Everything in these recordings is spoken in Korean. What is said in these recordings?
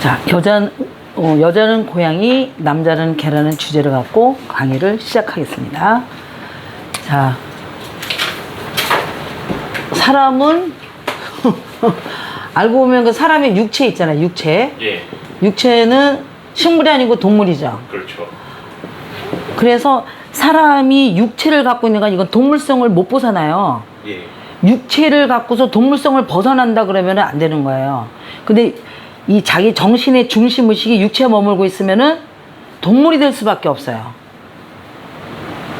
자, 여자, 어, 여자는 고양이, 남자는 계란을 주제로 갖고 강의를 시작하겠습니다. 자, 사람은 알고 보면 그 사람의 육체 있잖아요. 육체. 예, 육체는 식물이 아니고 동물이죠. 그렇죠. 그래서 사람이 육체를 갖고 있는 건 이건 동물성을 못 벗어나요. 예, 육체를 갖고서 동물성을 벗어난다 그러면 안 되는 거예요. 근데 이 자기 정신의 중심 의식이 육체에 머물고 있으면은 동물이 될 수밖에 없어요.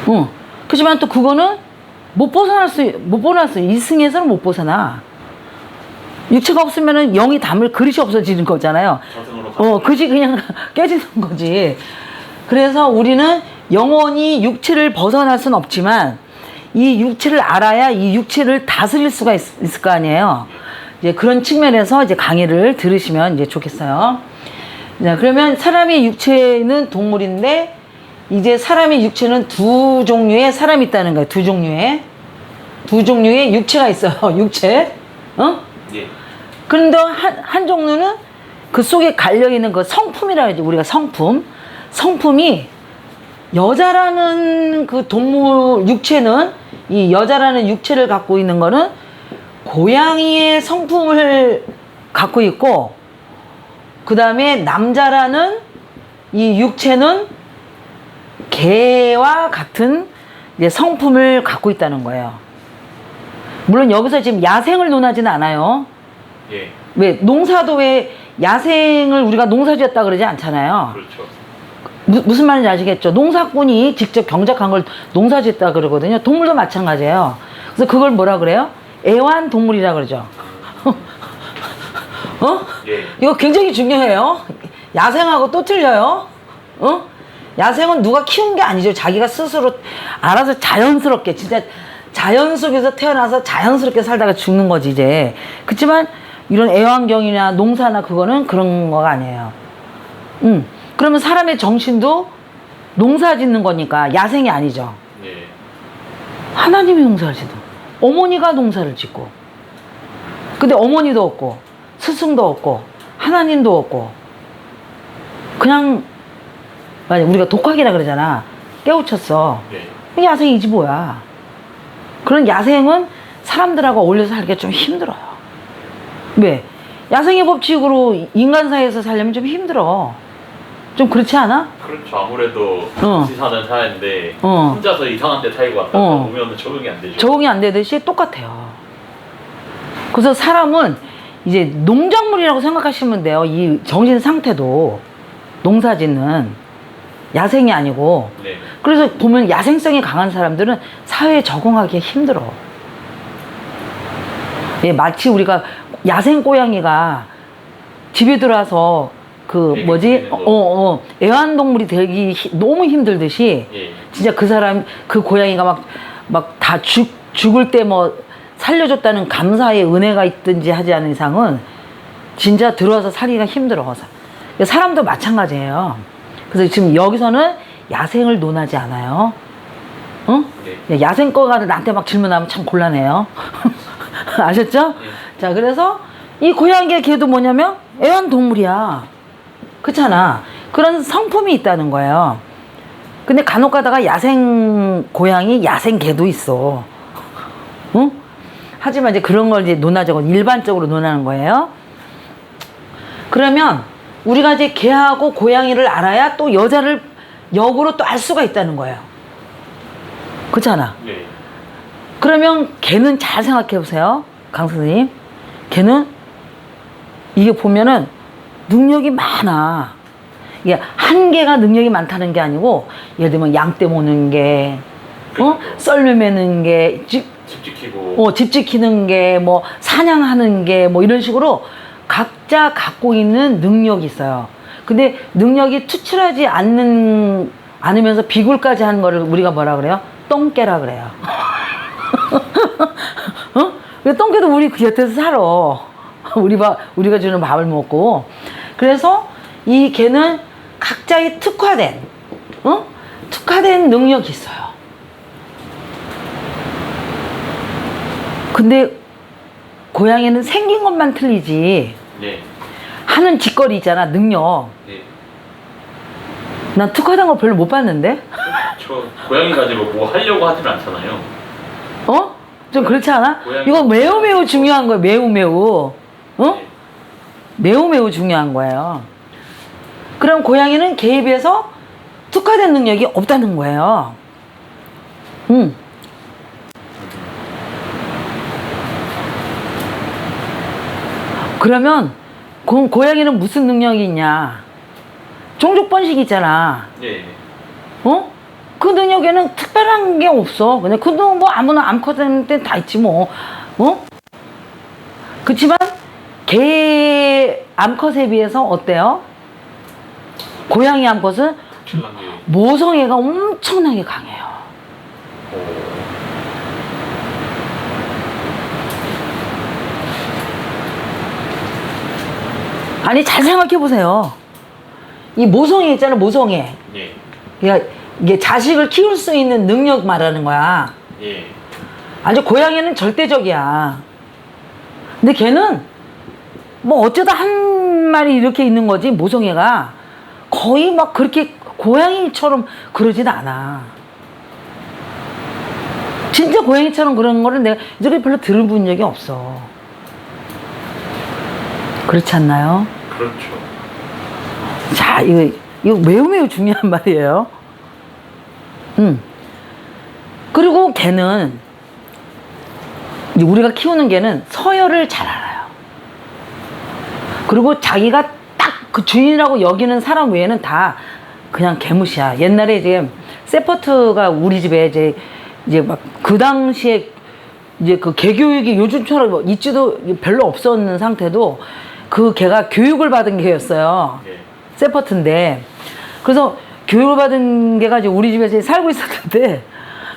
응. 그렇지만 또 그거는 못 벗어날 수, 못 벗어날 수, 이승에서는 못 벗어나. 육체가 없으면은 영이 담을 그릇이 없어지는 거잖아요. 어, 그지 그냥 깨지는 거지. 그래서 우리는 영원히 육체를 벗어날 수는 없지만 이 육체를 알아야 이 육체를 다스릴 수가 있, 을거 아니에요. 이제 그런 측면에서 이제 강의를 들으시면 이제 좋겠어요. 자, 그러면 사람의 육체는 동물인데 이제 사람의 육체는 두 종류의 사람이 있다는 거예요. 두 종류의 두 종류의 육체가 있어요. 육체. 어? 예, 그런데 한, 한 종류는 그 속에 갈려 있는 그 성품이라 하지, 우리가 성품. 성품이 여자라는 그 동물, 육체는, 이 여자라는 육체를 갖고 있는 거는 고양이의 성품을 갖고 있고, 그 다음에 남자라는 이 육체는 개와 같은 성품을 갖고 있다는 거예요. 물론 여기서 지금 야생을 논하지는 않아요. 예, 왜 농사도 왜 야생을 우리가 농사지었다 그러지 않잖아요. 그렇죠. 무, 무슨 말인지 아시겠죠? 농사꾼이 직접 경작한 걸 농사지었다 그러거든요. 동물도 마찬가지예요. 그래서 그걸 뭐라 그래요? 애완 동물이라 그러죠. 어? 예, 이거 굉장히 중요해요. 야생하고 또 틀려요. 어? 야생은 누가 키운 게 아니죠. 자기가 스스로 알아서 자연스럽게 진짜 자연 속에서 태어나서 자연스럽게 살다가 죽는 거지 이제. 그렇지만 이런 애완경이나 농사나 그거는 그런 거가 아니에요. 음. 그러면 사람의 정신도 농사 짓는 거니까 야생이 아니죠. 예, 하나님이 농사를 짓는 어머니가 농사를 짓고 근데 어머니도 없고 스승도 없고 하나님도 없고 그냥 만약 우리가 독학이라 그러잖아. 깨우쳤어. 예, 야생이지 뭐야? 그런 야생은 사람들하고 어울려서 살기가 좀 힘들어요. 왜? 야생의 법칙으로 인간 사이에서 살려면 좀 힘들어 좀 그렇지 않아? 그렇죠. 아무래도 어. 같이 사는 사이인데 어. 혼자서 이상한 데 타이고 왔다 어. 오면 적응이 안 되죠. 적응이 안 되듯이 똑같아요. 그래서 사람은 이제 농작물이라고 생각하시면 돼요. 이 정신 상태도 농사 짓는 야생이 아니고. 네, 그래서 보면 야생성이 강한 사람들은 사회에 적응하기 힘들어. 예, 마치 우리가 야생 고양이가 집에 들어와서 그 뭐지? 어, 거. 어, 애완동물이 되기 히- 너무 힘들듯이 예, 진짜 그 사람 그 고양이가 막 막 다 죽 죽을 때 뭐 살려줬다는 감사의 은혜가 있든지 하지 않은 이상은 진짜 들어와서 살기가 힘들어. 사- 사람도 마찬가지예요. 그래서 지금 여기서는 야생을 논하지 않아요. 어? 네. 야생 거가 나한테 막 질문하면 참 곤란해요. 아셨죠? 자, 그래서 이 고양이의 개도 뭐냐면 애완동물이야. 그렇잖아. 그런 성품이 있다는 거예요. 근데 간혹 가다가 야생 고양이, 야생 개도 있어. 응? 하지만 이제 그런 걸 이제 논하자고 일반적으로 논하는 거예요. 그러면 우리가 이제 개하고 고양이를 알아야 또 여자를 역으로 또 알 수가 있다는 거예요. 그렇잖아. 예, 그러면 걔는 잘 생각해 보세요. 강 선생님. 걔는 이게 보면은 능력이 많아. 이게 한 개가 능력이 많다는 게 아니고 예를 들면 양떼 모는 게, 어? 썰매 매는 게, 집, 집 지키고 어, 집 지키는 게, 뭐, 사냥하는 게, 뭐, 이런 식으로 각자 갖고 있는 능력이 있어요. 근데 능력이 투철하지 않는, 않으면서 비굴까지 하는 거를 우리가 뭐라 그래요? 똥개라 그래요. 어? 왜 똥개도 우리 그 곁에서 살아. 우리 밥, 우리가 주는 밥을 먹고. 그래서 이 개는 각자의 특화된, 어? 특화된 능력이 있어요. 근데 고양이는 생긴 것만 틀리지 네, 하는 짓거리 있잖아 능력 예. 난 특화된 거 별로 못 봤는데 저 고양이 가지고 뭐 하려고 하진 않잖아요. 어? 좀 그렇지 않아? 고양이- 이거 매우 매우 중요한 거야 매우 매우 어? 예. 매우 매우 중요한 거예요 그럼 고양이는 개에 비해서 특화된 능력이 없다는 거예요 음. 그러면 고, 고양이는 무슨 능력이 있냐 종족 번식 있잖아 예. 어? 그 능력에는 특별한 게 없어. 그냥 그도 뭐 아무나 암컷 때는 다 있지 뭐. 어? 그치만 개 암컷에 비해서 어때요? 고양이 암컷은. 모성애가 엄청나게 강해요. 어, 아니 잘 생각해 보세요. 이 모성애 있잖아 모성애. 예. 그러니까 이게 자식을 키울 수 있는 능력 말하는 거야. 예. 아주 고양이는 절대적이야. 근데 걔는 뭐 어쩌다 한 마리 이렇게 있는 거지 모성애가 거의 막 그렇게 고양이처럼 그러진 않아. 진짜 고양이처럼 그런 거를 내가 이렇게 별로 들어본 적이 없어. 그렇지 않나요? 그렇죠. 자, 이거, 이거 매우 매우 중요한 말이에요. 음. 그리고 이제 우리가 키우는 개는 서열을 잘 알아요. 그리고 자기가 딱 그 주인이라고 여기는 사람 외에는 다 그냥 개무시야. 옛날에 이제 세퍼트가 우리 집에 이제, 이제 막 그 당시에 이제 그 개교육이 요즘처럼 뭐 있지도 별로 없었는 상태도 그 개가 교육을 받은 개였어요. 예. 세퍼트인데 그래서 교육을 받은 개가 이제 우리 집에서 살고 있었는데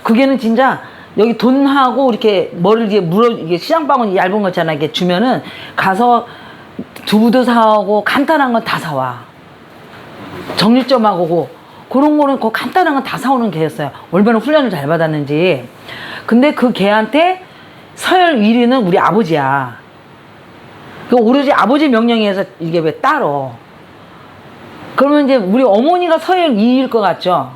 그게는 진짜 여기 돈하고 이렇게 머리를 이게 물어 이게 시장 바구니 얇은 거 있잖아 이게 주면은 가서 두부도 사오고 간단한 건 다 사와 정육점하고 그런 거는 그 간단한 건 다 사오는 개였어요 얼마나 훈련을 잘 받았는지 근데 그 개한테 서열 1위는 우리 아버지야 그 오로지 아버지 명령에 의해서 이게 왜 따로 그러면 이제 우리 어머니가 서열 2위일 것 같죠?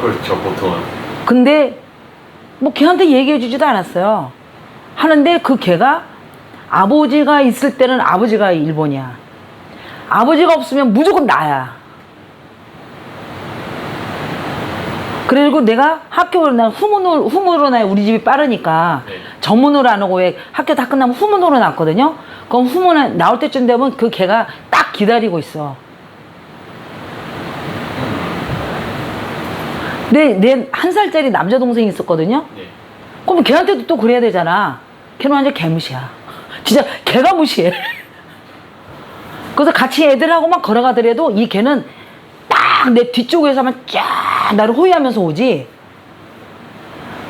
그렇죠. 보통은. 근데 뭐 걔한테 얘기해 주지도 않았어요. 하는데 그 걔가 아버지가 있을 때는 아버지가 일본이야. 아버지가 없으면 무조건 나야. 그리고 내가 학교를 난 후문으로, 후문으로 나 우리 집이 빠르니까 네. 정문으로 안 오고 왜 학교 다 끝나면 후문으로 났거든요. 그럼 후문에 나올 때쯤 되면 그 걔가 딱 기다리고 있어. 내, 내 한 살짜리 남자 동생이 있었거든요. 예. 그럼 걔한테도 또 그래야 되잖아. 걔는 완전 개무시야. 진짜 개가 무시해. 그래서 같이 애들하고만 걸어가더라도 이 개는 딱 내 뒤쪽에서만 쫙 나를 호위하면서 오지.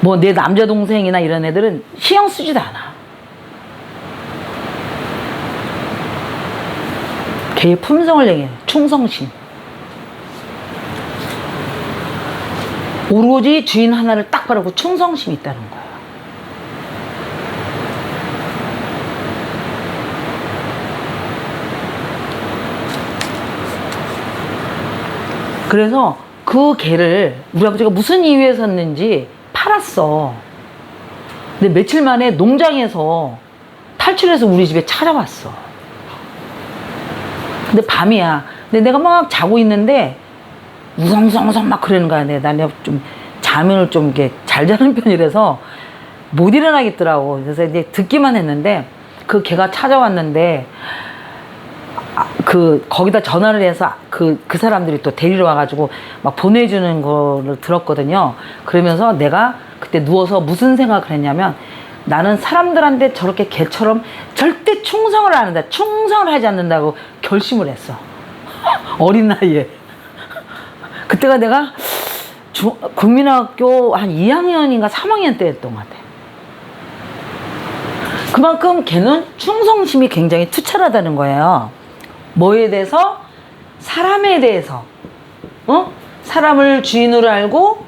뭐 내 남자 동생이나 이런 애들은 신경 쓰지도 않아. 개의 품성을 얘기해. 충성심. 오로지 주인 하나를 딱 바라고 충성심이 있다는 거야. 그래서 그 개를 우리 아버지가 무슨 이유에 샀는지 팔았어. 근데 며칠 만에 농장에서 탈출해서 우리 집에 찾아왔어. 근데 밤이야. 근데 내가 막 자고 있는데 우성성성 막 그러는 거야. 내가 좀 잠을 좀 이렇게 잘 자는 편이라서 못 일어나겠더라고. 그래서 이제 듣기만 했는데 그 개가 찾아왔는데 아, 그 거기다 전화를 해서 그그 사람들이 또 데리러 와가지고 막 보내주는 거를 들었거든요. 그러면서 내가 그때 누워서 무슨 생각을 했냐면 나는 사람들한테 저렇게 개처럼 절대 충성을 안 한다. 충성을 하지 않는다고 결심을 했어. 어린 나이에. 그때가 내가 중, 국민학교 한 2학년인가 3학년 때였던 것 같아. 그만큼 걔는 충성심이 굉장히 투철하다는 거예요. 뭐에 대해서? 사람에 대해서. 어? 사람을 주인으로 알고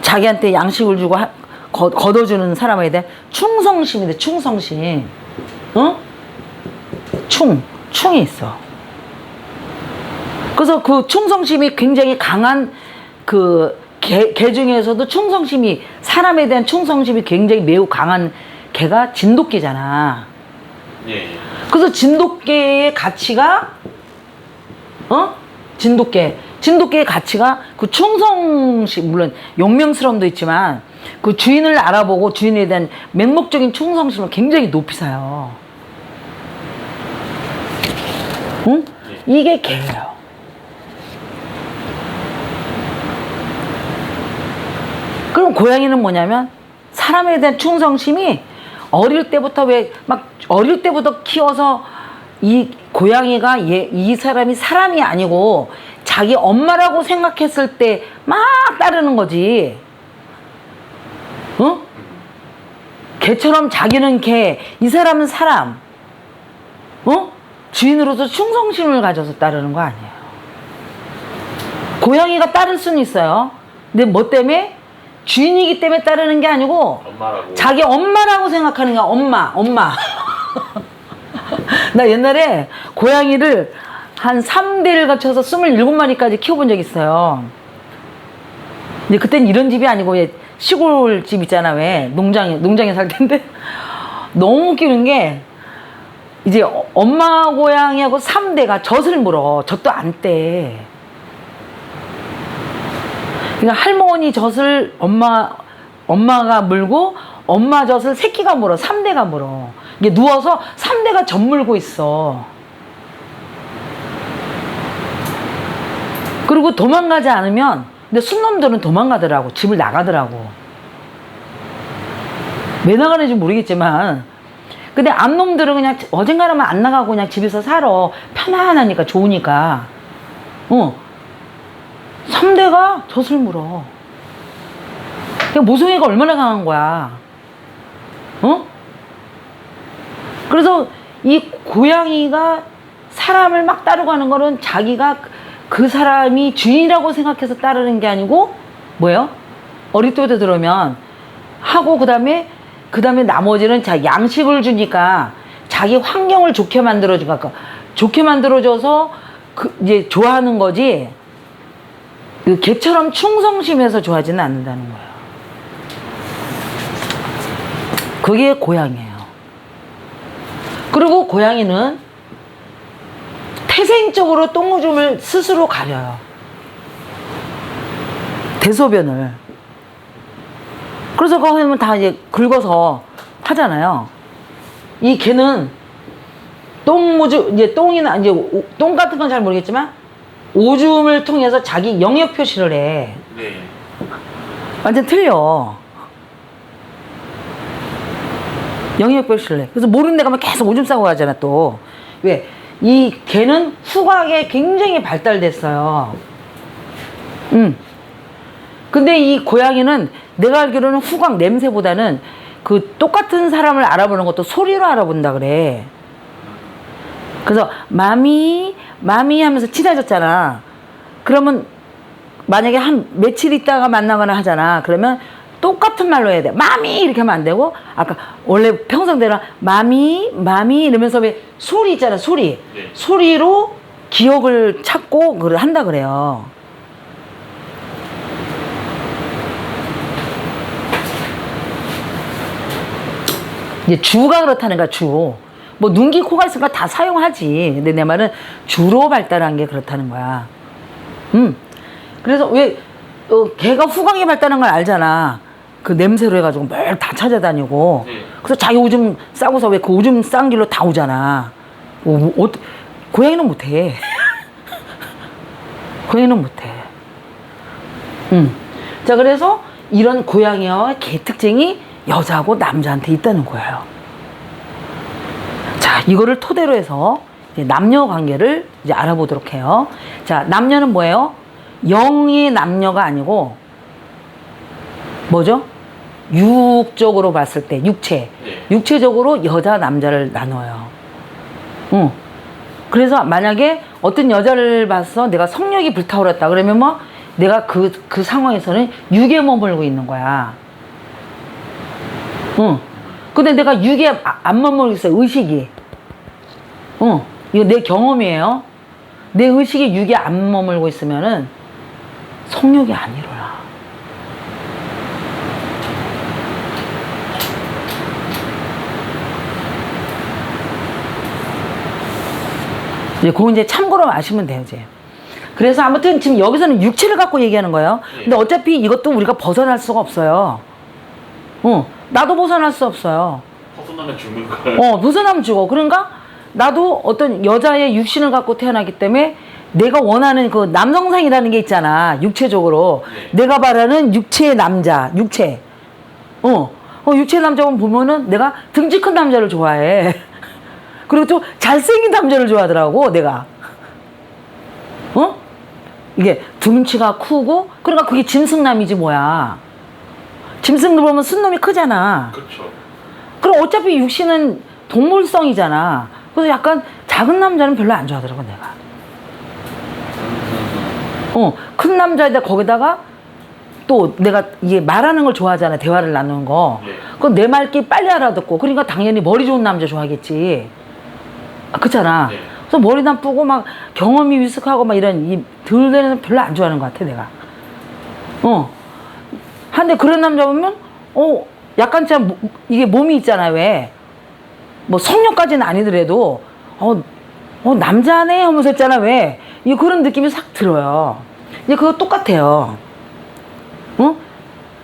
자기한테 양식을 주고 걷어주는 사람에 대한 충성심인데 충성심. 어? 충, 충이 있어. 그래서 그 충성심이 굉장히 강한 그 개, 개 중에서도 충성심이 사람에 대한 충성심이 굉장히 매우 강한 개가 진돗개잖아. 예, 예. 그래서 진돗개의 가치가 어? 진돗개. 진돗개의 가치가 그 충성심 물론 용맹스러움도 있지만 그 주인을 알아보고 주인에 대한 맹목적인 충성심을 굉장히 높이 사요. 응? 이게 개예요. 그럼 고양이는 뭐냐면 사람에 대한 충성심이 어릴 때부터 왜 막 어릴 때부터 키워서 이 고양이가 얘, 이 사람이 사람이 아니고 자기 엄마라고 생각했을 때 막 따르는 거지. 어? 개처럼 자기는 개, 이 사람은 사람. 어? 주인으로서 충성심을 가져서 따르는 거 아니에요. 고양이가 따를 수는 있어요. 근데 뭐 때문에? 주인이기 때문에 따르는 게 아니고 엄마라고. 자기 엄마라고 생각하는 거야. 엄마, 엄마. 나 옛날에 고양이를 한 3대를 갖춰서 27마리까지 키워본 적 있어요. 근데 그땐 이런 집이 아니고 왜 시골 집 있잖아, 왜. 농장에, 농장에 살 텐데. 너무 웃기는 게 이제 어- 엄마 고양이하고 3대가 젖을 물어. 젖도 안 떼. 그러니까 할머니 젖을 엄마 엄마가 물고 엄마 젖을 새끼가 물어. 3대가 물어. 이게 누워서 3대가 젖 물고 있어. 그리고 도망가지 않으면 근데 순놈들은 도망가더라고. 집을 나가더라고. 왜 나가는지 모르겠지만 근데 암놈들은 그냥 어젠가라면 안 나가고 그냥 집에서 살아. 편안하니까 좋으니까. 어. 3대가 젖을 물어. 모성애가 얼마나 강한 거야. 어? 그래서 이 고양이가 사람을 막 따르고 하는 거는 자기가 그 사람이 주인이라고 생각해서 따르는 게 아니고 뭐예요? 어릴 때부터 들으면 하고 그다음에 그다음에 나머지는 자 양식을 주니까 자기 환경을 좋게 만들어 주니까 좋게 만들어 줘서 그 이제 좋아하는 거지. 그 개처럼 충성심에서 좋아하지는 않는다는 거예요. 그게 고양이에요. 그리고 고양이는 태생적으로 똥오줌을 스스로 가려요. 대소변을. 그래서 그거 하면 다 이제 긁어서 하잖아요. 이 개는 똥오줌, 이제 똥이나 이제 오- 똥 같은 건 잘 모르겠지만 오줌을 통해서 자기 영역 표시를 해. 네. 완전 틀려. 영역 표시를 해. 그래서 모르는 데 가면 계속 오줌 싸고 가잖아, 또. 왜? 이 개는 후각에 굉장히 발달됐어요. 음. 근데 이 고양이는 내가 알기로는 후각 냄새보다는 그 똑같은 사람을 알아보는 것도 소리로 알아본다 그래. 그래서 마미 마미 하면서 친해졌잖아. 그러면 만약에 한 며칠 있다가 만나거나 하잖아. 그러면 똑같은 말로 해야 돼. 마미 이렇게 하면 안 되고 아까 원래 평상대로 마미 마미 이러면서 왜 소리 있잖아. 소리. 네. 소리로 기억을 찾고 그걸 한다 그래요. 이제 주가 그렇다는 거야, 주. 뭐 눈기 코가 있으니까 다 사용하지. 근데 내 말은 주로 발달한 게 그렇다는 거야. 음. 그래서 왜 어, 걔가 후광이 발달한 걸 알잖아. 그 냄새로 해가지고 뭘 다 찾아다니고. 네. 그래서 자기 오줌 싸고서 왜 그 오줌 싼 길로 다 오잖아. 어, 어, 고양이는 못해. 고양이는 못해. 음. 자, 그래서 이런 고양이와 개 특징이 여자하고 남자한테 있다는 거예요. 자, 이거를 토대로 해서 남녀 관계를 이제 알아보도록 해요. 자, 남녀는 뭐예요? 영의 남녀가 아니고 뭐죠? 육적으로 봤을 때 육체, 네. 육체적으로 여자 남자를 나눠요. 응. 그래서 만약에 어떤 여자를 봐서 내가 성욕이 불타오랐다 그러면 뭐 내가 그, 그 상황에서는 육에 머물고 있는 거야. 응. 근데 내가 육에 아- 안 머물고 있어, 의식이. 어, 이거 내 경험이에요. 내 의식이 육에 안 머물고 있으면은 성욕이 안 일어나. 이제 그거 이제 참고로 아시면 돼요, 이제. 그래서 아무튼 지금 여기서는 육체를 갖고 얘기하는 거예요. 근데 어차피 이것도 우리가 벗어날 수가 없어요. 어, 나도 벗어날 수 없어요. 벗어나면 죽는 거예요. 어, 벗어나면 죽어. 그러니까 나도 어떤 여자의 육신을 갖고 태어나기 때문에 내가 원하는 그 남성상이라는 게 있잖아. 육체적으로. 네. 내가 바라는 육체의 남자, 육체. 어, 어, 육체의 남자 보면은 내가 등치 큰 남자를 좋아해. 그리고 또 잘생긴 남자를 좋아하더라고, 내가. 어? 이게 등치가 크고, 그러니까 그게 짐승남이지 뭐야. 짐승들 보면 순놈이 크잖아. 그렇죠. 그럼 어차피 육신은 동물성이잖아. 그래서 약간 작은 남자는 별로 안 좋아하더라고 내가. 어, 큰 남자에다 거기다가 또 내가 이게 말하는 걸 좋아하잖아. 대화를 나누는 거. 네. 그럼 내 말귀 빨리 알아듣고. 그러니까 당연히 머리 좋은 남자 좋아하겠지. 아, 그렇잖아. 네. 그래서 머리 나쁘고 막 경험이 위습하고 막 이런 이 들대는 별로 안 좋아하는 것 같아 내가. 어. 한데 그런 남자 보면 어 약간 참 모- 이게 몸이 있잖아 왜. 뭐 성욕까지는 아니더라도 어, 어 남자네 하면서 있잖아 왜. 이 그런 느낌이 싹 들어요. 이제 그거 똑같아요. 어?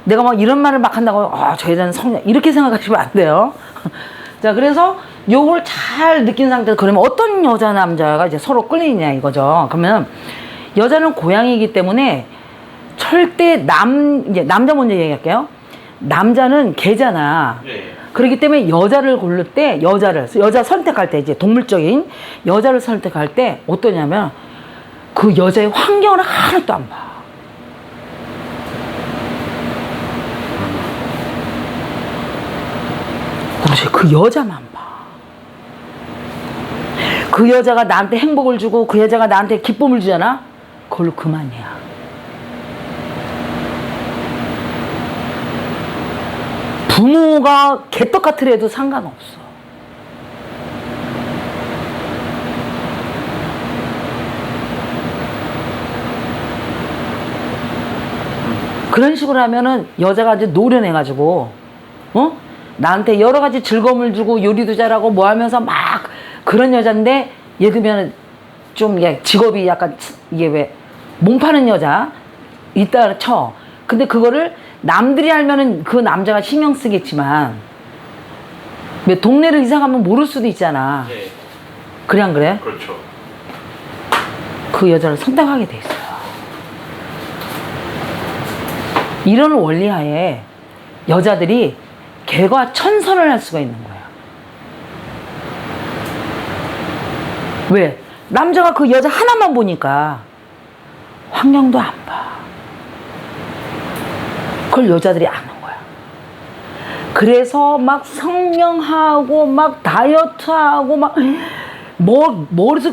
내가 막 이런 말을 막 한다고 아, 저 여자는 성욕 이렇게 생각하시면 안 돼요. 자, 그래서 요걸 잘 느낀 상태에서 그러면 어떤 여자 남자가 이제 서로 끌리냐 이거죠. 그러면 여자는 고양이기 때문에 절대 남 이제 남자 먼저 얘기할게요. 남자는 개잖아. 네. 그렇기 때문에 여자를 고를 때 여자를 여자 선택할 때 이제 동물적인 여자를 선택할 때 어떠냐면 그 여자의 환경을 하나도 안 봐. 오직 그 여자만 봐. 그 여자가 나한테 행복을 주고 그 여자가 나한테 기쁨을 주잖아. 그걸로 그만이야. 부모가 개떡 같으래도 상관없어. 그런 식으로 하면은 여자가 이제 노련해가지고, 어? 나한테 여러 가지 즐거움을 주고 요리도 잘하고 뭐 하면서 막 그런 여잔데, 예를 들면 좀 직업이 약간 이게 왜, 몸 파는 여자 있다 쳐. 근데 그거를 남들이 알면은 그 남자가 신경 쓰겠지만, 왜 동네를 이사 가면 모를 수도 있잖아. 네. 그래 안 그래? 그렇죠. 그 여자를 선택하게 돼 있어요. 이런 원리 하에 여자들이 개과 천선을 할 수가 있는 거야. 왜? 남자가 그 여자 하나만 보니까 환경도 안 봐. 그걸 여자들이 아는 거야. 그래서 막 성령하고 막 다이어트하고 막 뭐, 머리서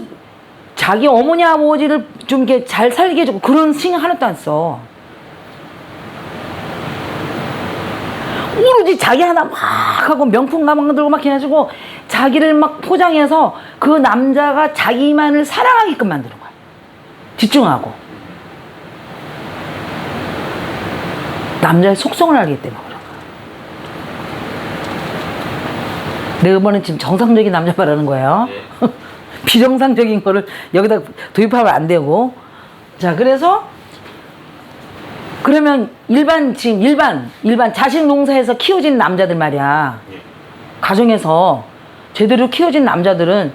자기 어머니 아버지를 좀 이렇게 잘 살게 해주고 그런 신경 하나도 안 써. 오로지 자기 하나 막 하고 명품 가방 들고 막 해가지고 자기를 막 포장해서 그 남자가 자기만을 사랑하게끔 만드는 거야. 집중하고. 남자의 속성을 알기 때문에 그런 거야. 내가 이번엔 지금 정상적인 남자 말하는 거예요. 네. 비정상적인 거를 여기다 도입하면 안 되고. 자, 그래서 그러면 일반 지금 일반 일반 자식 농사에서 키워진 남자들 말이야. 네. 가정에서 제대로 키워진 남자들은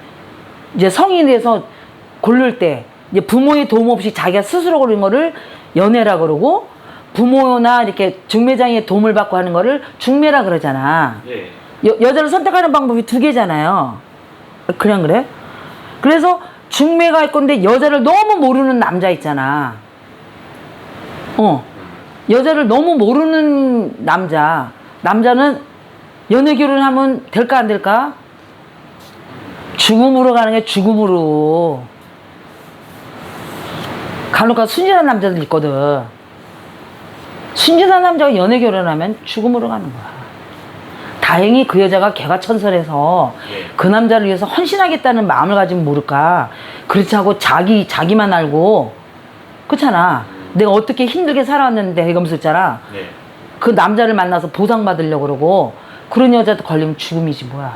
이제 성인이 돼서 고를 때 이제 부모의 도움 없이 자기가 스스로 고른 거를 연애라 그러고 부모나 이렇게 중매장의 도움을 받고 하는 거를 중매라 그러잖아. 네. 여, 여자를 선택하는 방법이 두 개잖아요. 그냥 그래? 그래서 중매가 있건데 여자를 너무 모르는 남자 있잖아. 어. 여자를 너무 모르는 남자. 남자는 연애 결혼하면 될까 안 될까? 죽음으로 가는 게 죽음으로. 간혹 가 순진한 남자들 있거든. 순진한 남자가 연애 결혼하면 죽음으로 가는 거야. 다행히 그 여자가 개가 천선해서 예. 그 남자를 위해서 헌신하겠다는 마음을 가지면 모를까. 그렇지 않고 자기, 자기만 알고. 그렇잖아. 내가 어떻게 힘들게 살아왔는데 이러면서 있잖아. 네. 그 남자를 만나서 보상받으려고 그러고 그런 여자도 걸리면 죽음이지 뭐야.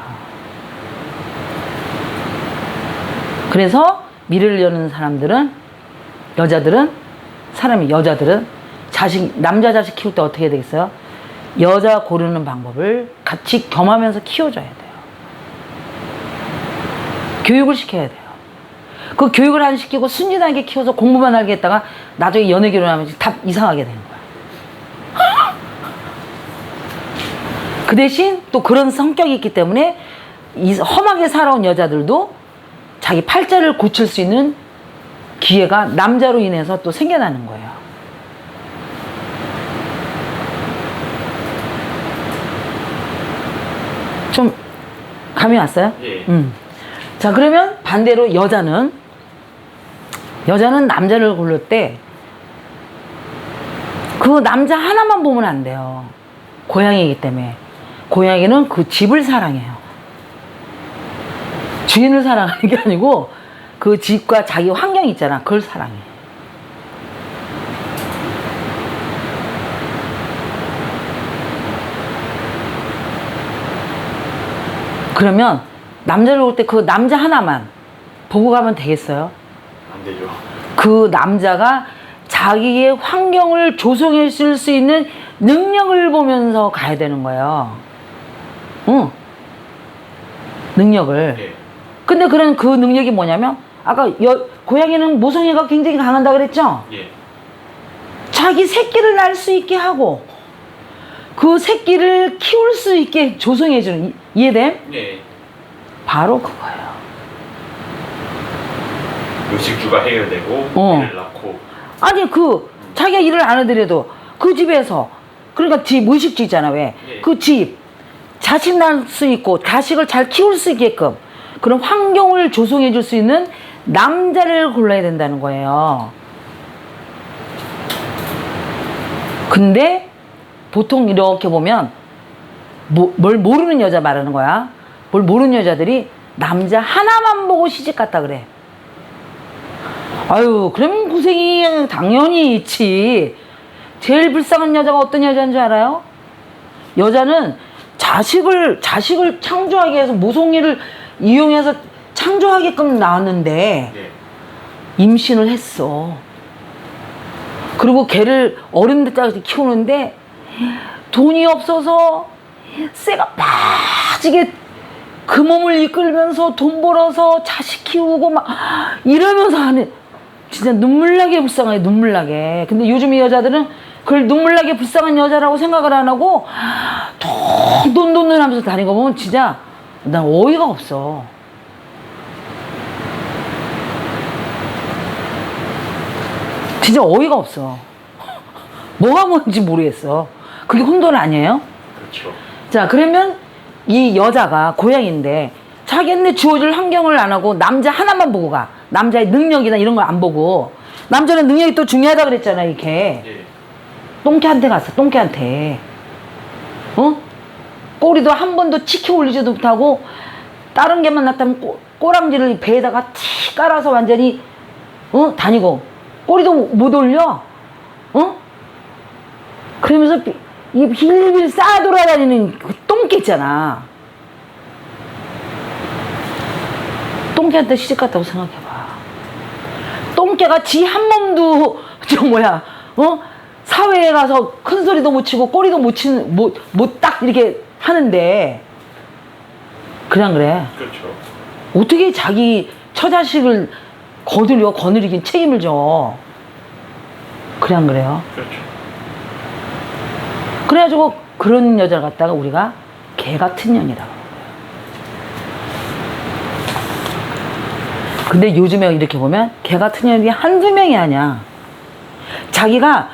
그래서 미래를 여는 사람들은 여자들은 사람이 여자들은 자식 남자 자식 키울 때 어떻게 되겠어요? 여자 고르는 방법을 같이 겸하면서 키워줘야 돼요. 교육을 시켜야 돼요. 그 교육을 안 시키고 순진하게 키워서 공부만 하게 했다가 나중에 연애 결혼하면 다 이상하게 되는 거야. 그 대신 또 그런 성격이 있기 때문에 이 험하게 살아온 여자들도 자기 팔자를 고칠 수 있는 기회가 남자로 인해서 또 생겨나는 거예요. 좀 감이 왔어요? 예. 음. 자, 그러면 반대로 여자는 여자는 남자를 고를 때 그 남자 하나만 보면 안 돼요. 고양이이기 때문에. 고양이는 그 집을 사랑해요. 주인을 사랑하는 게 아니고 그 집과 자기 환경 있잖아. 그걸 사랑해. 그러면 남자를 볼때그 남자 하나만 보고 가면 되겠어요? 안 되죠. 그 남자가 자기의 환경을 조성해 줄 수 있는 능력을 보면서 가야 되는 거예요. 응. 능력을. 예. 근데 그런 그 능력이 뭐냐면 아까 여, 고양이는 모성애가 굉장히 강한다 그랬죠? 예. 자기 새끼를 낳을 수 있게 하고 그 새끼를 키울 수 있게 조성해 주는 이- 이해됨? 예. 바로 그거예요. 요식주가 해결되고 어. 애를 낳고 아니 그 자기가 일을 안 하더라도 그 집에서 그러니까 집 의식주 있잖아 왜? 예. 그 집 자식 낳을 수 있고 자식을 잘 키울 수 있게끔 그런 환경을 조성해 줄 수 있는 남자를 골라야 된다는 거예요. 근데 보통 이렇게 보면 뭐, 뭘 모르는 여자 말하는 거야. 뭘 모르는 여자들이 남자 하나만 보고 시집 갔다 그래. 아유, 그러면 고생이 당연히 있지. 제일 불쌍한 여자가 어떤 여자인 줄 알아요? 여자는 자식을, 자식을 창조하게 해서 모성애를 이용해서 창조하게끔 나왔는데, 예. 임신을 했어. 그리고 걔를 어른 때까지 키우는데, 돈이 없어서 쇠가 빠지게 그 몸을 이끌면서 돈 벌어서 자식 키우고 막 이러면서 하는 진짜 눈물나게 불쌍해 눈물나게. 근데 요즘 이 여자들은 그걸 눈물나게 불쌍한 여자라고 생각을 안 하고 돈돈돈 하면서 다니는 거 보면 진짜 난 어이가 없어. 진짜 어이가 없어. 뭐가 뭔지 모르겠어 그게 혼돈 아니에요? 그렇죠. 자, 그러면 이 여자가 고양인데 자기네 주어질 환경을 안 하고 남자 하나만 보고 가. 남자의 능력이나 이런 걸 안 보고. 남자는 능력이 또 중요하다 그랬잖아, 이렇게. 예. 똥개한테 갔어, 똥개한테. 어? 꼬리도 한 번도 치켜 올리지도 못하고 다른 개 만 났다면 꼬, 꼬랑지를 배에다가 티 깔아서 완전히 어? 다니고 꼬리도 못 올려. 어? 그러면서 비- 이 빌빌 쌓아 돌아다니는 그 똥개 있잖아. 똥개한테 시집 갔다고 생각해봐. 똥개가 지 한 몸도 저 뭐야 어 사회에 가서 큰 소리도 못 치고 꼬리도 못 치는 못못 딱 이렇게 하는데 그냥 그래. 그렇죠. 어떻게 자기 처자식을 거들여 거느리긴 책임을 져. 그냥 그래요. 그렇죠. 그래가지고 그런 여자를 갖다가 우리가 개 같은 년이라고. 근데 요즘에 이렇게 보면 개 같은 년이 한두 명이 아니야. 자기가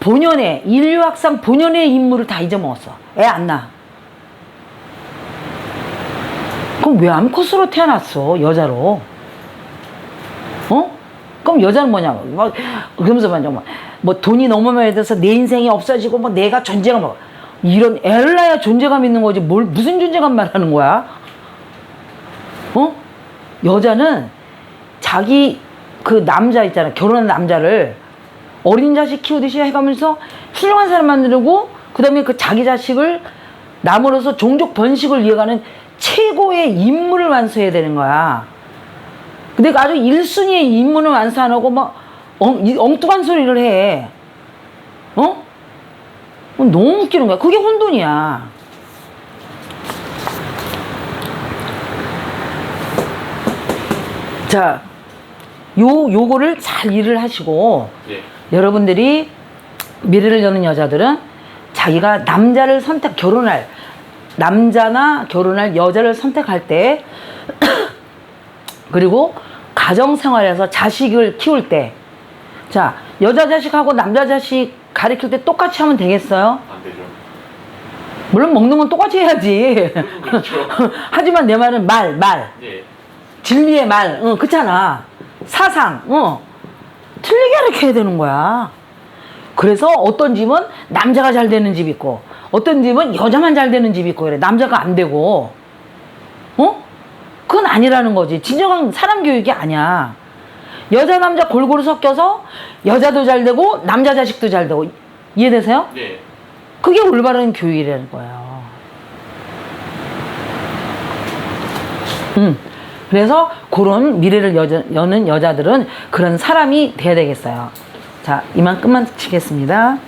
본연의, 인류 학상 본연의 인물을 다 잊어먹었어. 애안 낳아. 그럼 왜 암컷으로 태어났어, 여자로? 어? 그럼 여자는 뭐냐고. 막, 그러면서 막, 정말, 뭐 돈이 너무 많이 들어서 내 인생이 없어지고, 뭐 내가 전쟁을 막. 이런 엘라야 존재감 있는 거지 뭘 무슨 존재감 말하는 거야? 어? 여자는 자기 그 남자 있잖아 결혼한 남자를 어린 자식 키우듯이 해가면서 훌륭한 사람 만들고 그 다음에 그 자기 자식을 남으로서 종족 번식을 이어가는 최고의 임무를 완수해야 되는 거야. 근데 아주 1순위의 임무는 완수 안 하고 막 엉, 이 엉뚱한 소리를 해. 어? 너무 웃기는 거야. 그게 혼돈이야. 자, 요, 요거를 잘 일을 하시고, 예. 여러분들이 미래를 여는 여자들은 자기가 남자를 선택, 결혼할, 남자나 결혼할 여자를 선택할 때, 그리고 가정생활에서 자식을 키울 때, 자, 여자 자식하고 남자 자식 가르칠 때 똑같이 하면 되겠어요? 안 되죠. 물론 먹는 건 똑같이 해야지. 그렇죠. 하지만 내 말은 말, 말. 예. 진리의 말, 응, 그렇잖아. 사상, 어. 틀리게 가르쳐야 되는 거야. 그래서 어떤 집은 남자가 잘 되는 집 있고, 어떤 집은 여자만 잘 되는 집 있고, 그래. 남자가 안 되고, 어? 그건 아니라는 거지. 진정한 사람 교육이 아니야. 여자, 남자 골고루 섞여서 여자도 잘 되고, 남자 자식도 잘 되고. 이해되세요? 예. 그게 올바른 교육이라는 거예요. 음. 그래서 그런 미래를 여자, 여는 여자들은 그런 사람이 돼야 되겠어요. 자, 이만큼만 치겠습니다.